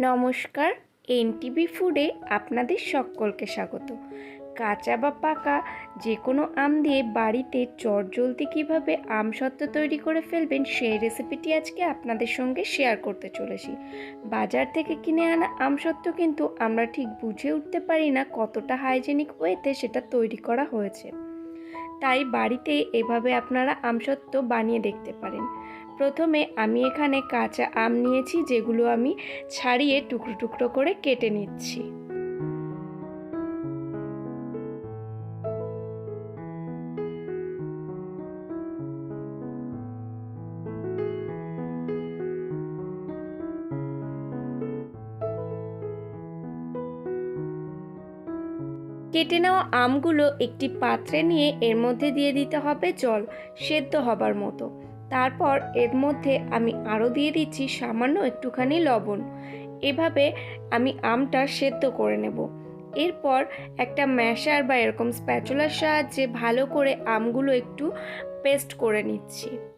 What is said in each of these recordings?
নমস্কার, এনটিভি ফুডে আপনাদের সকলকে স্বাগত। কাঁচা বা পাকা যে কোনো আম দিয়ে বাড়িতে চটজলদি কীভাবে আম সত্ত্ব তৈরি করে ফেলবেন, সেই রেসিপিটি আজকে আপনাদের সঙ্গে শেয়ার করতে চলেছি। বাজার থেকে কিনে আনা আম সত্ত্ব কিন্তু আমরা ঠিক বুঝে উঠতে পারি না কতটা হাইজেনিক ওয়েতে সেটা তৈরি করা হয়েছে। তাই বাড়িতে এভাবে আপনারা আমসত্ত্ব বানিয়ে দেখতে পারেন। প্রথমে আমি এখানে কাঁচা আম নিয়েছি, যেগুলো আমি ছাড়িয়ে টুকরো টুকরো করে কেটে নিচ্ছি। কেটে নেওয়া আমগুলো একটি পাত্রে নিয়ে এর মধ্যে দিয়ে দিতে হবে জল সেদ্ধ হবার মতো। তারপর এর মধ্যে আমি আরও দিয়ে দিচ্ছি সামান্য একটুখানি লবণ। এভাবে আমি আমটা সেদ্ধ করে নেব। এরপর একটা ম্যাশার বা এরকম স্প্যাচুলার সাহায্যে ভালো করে আমগুলো একটু পেস্ট করে নিচ্ছি।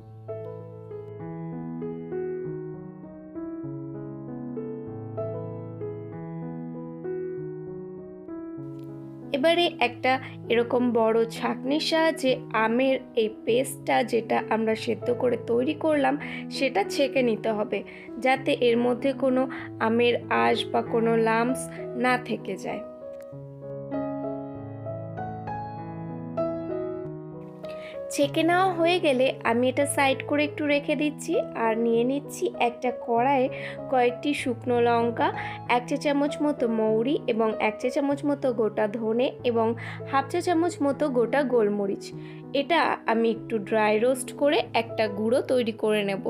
এবারে একটা এরকম বড় ছাঁকনির সাহায্যে আমের এই পেস্টটা যেটা আমরা সেদ্ধ করে তৈরি করলাম, সেটা ছেঁকে নিতে হবে যাতে এর মধ্যে কোনো আমের আঁশ বা কোনো লামস না থেকে যায়। ছেঁকে নেওয়া হয়ে গেলে আমি এটা সাইড করে একটু রেখে দিচ্ছি আর নিয়ে নিচ্ছি একটা কড়াইয়ে কয়েকটি শুকনো লঙ্কা, এক চা চামচ মতো মৌরি এবং এক চা চামচ মতো গোটা ধনে এবং হাফ চা চামচ মতো গোটা গোলমরিচ। এটা আমি একটু ড্রাই রোস্ট করে একটা গুঁড়ো তৈরি করে নেব।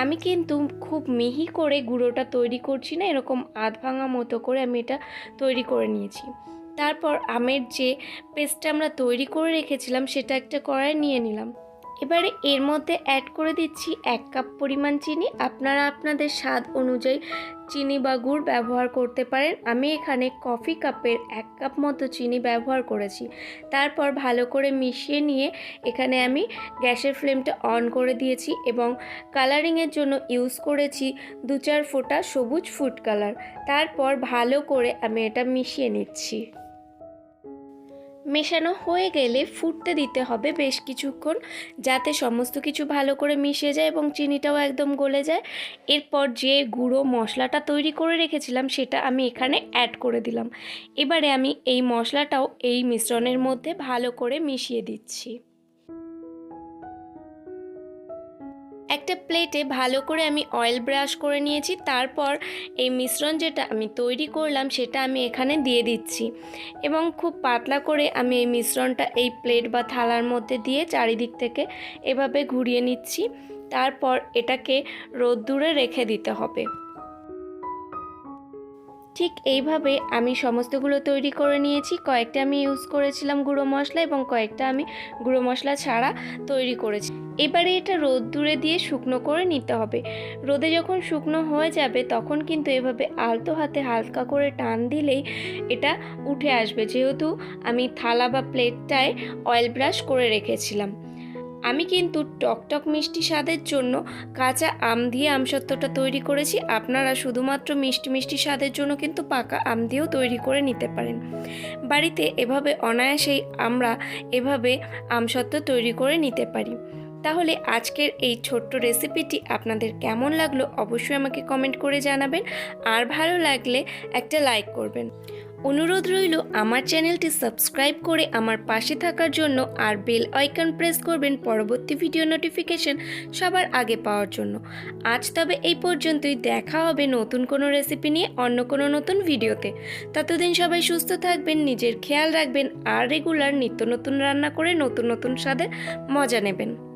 আমি কিন্তু খুব মিহি করে গুঁড়োটা তৈরি করছি না, এরকম আধ ভাঙা মতো করে আমি এটা তৈরি করে নিয়েছি। তারপর আমের যে পেস্টটা আমরা তৈরি করে রেখেছিলাম, সেটা একটা কড়াই নিয়ে নিলাম। এবারে এর মধ্যে অ্যাড করে দিচ্ছি এক কাপ পরিমাণ চিনি। আপনারা আপনাদের স্বাদ অনুযায়ী চিনি বা গুড় ব্যবহার করতে পারেন। আমি এখানে কফি কাপের এক কাপ মতো চিনি ব্যবহার করেছি। তারপর ভালো করে মিশিয়ে নিয়ে এখানে আমি গ্যাসের ফ্লেমটা অন করে দিয়েছি এবং কালারিংয়ের জন্য ইউজ করেছি দু চার ফোঁটা সবুজ ফুড কালার তারপর ভালো করে আমি এটা মিশিয়ে নিচ্ছি। মেশানো হয়ে গেলে ফুটতে দিতে হবে বেশ কিছুক্ষণ যাতে সমস্ত কিছু ভালো করে মিশে যায় এবং চিনিটাও একদম গলে যায়। এরপর যে গুঁড়ো মশলাটা তৈরি করে রেখেছিলাম সেটা আমি এখানে অ্যাড করে দিলাম। এবারে আমি এই মশলাটাও এই মিশ্রণের মধ্যে ভালো করে মিশিয়ে দিচ্ছি। একটা প্লেটে ভালো করে আমি অয়েল ব্রাশ করে নিয়েছি, তারপর এই মিশ্রণ যেটা আমি তৈরি করলাম সেটা আমি এখানে দিয়ে দিচ্ছি। এবং খুব পাতলা করে আমি এই মিশ্রণটা এই প্লেট বা থালার মধ্যে দিয়ে চারিদিক থেকে এভাবে ঘুরিয়ে নিচ্ছি, তারপর এটাকে রোদ্দুরে রেখে দিতে হবে। ঠিক এইভাবে আমি সমস্তগুলো তৈরি করে নিয়েছি, কয়েকটা আমি ইউজ করেছিলাম গুঁড়ো মশলা এবং কয়েকটা আমি গুঁড়ো মশলা ছাড়া তৈরি করেছি। এবারে এটা রোদ্দুরে দিয়ে শুকনো করে নিতে হবে। রোদে যখন শুকনো হয়ে যাবে, তখন কিন্তু এভাবে আলতো হাতে হালকা করে টান দিলেই এটা উঠে আসবে। যেহেতু আমি থালা বা প্লেটটায় অয়েল ব্রাশ করে রেখেছিলাম। আমি কিন্তু টকটক মিষ্টি স্বাদের জন্য কাঁচা আম দিয়ে আমসত্ত্বটা তৈরি করেছি। আপনারা শুধুমাত্র মিষ্টি মিষ্টি স্বাদের জন্য কিন্তু পাকা আম দিয়েও তৈরি করে নিতে পারেন। বাড়িতে এভাবে অনায়াসেই আমরা এভাবে আমসত্ত্ব তৈরি করে নিতে পারি। তাহলে আজকের এই ছোট্ট রেসিপিটি আপনাদের কেমন লাগল অবশ্যই আমাকে কমেন্ট করে জানাবেন। আর ভালো লাগলে একটা লাইক করবেন। অনুরোধ রইল আমার চ্যানেলটি সাবস্ক্রাইব করে আমার পাশে থাকার জন্য আর বেল আইকন প্রেস করবেন পরবর্তী ভিডিও নোটিফিকেশন সবার আগে পাওয়ার জন্য। আজ তবে এই পর্যন্তই, দেখা হবে নতুন কোনো রেসিপি নিয়ে অন্য কোনো নতুন ভিডিওতে। ততদিন সবাই সুস্থ থাকবেন, নিজের খেয়াল রাখবেন আর রেগুলার নিত্য নতুন রান্না করে নতুন নতুন স্বাদের মজা নেবেন।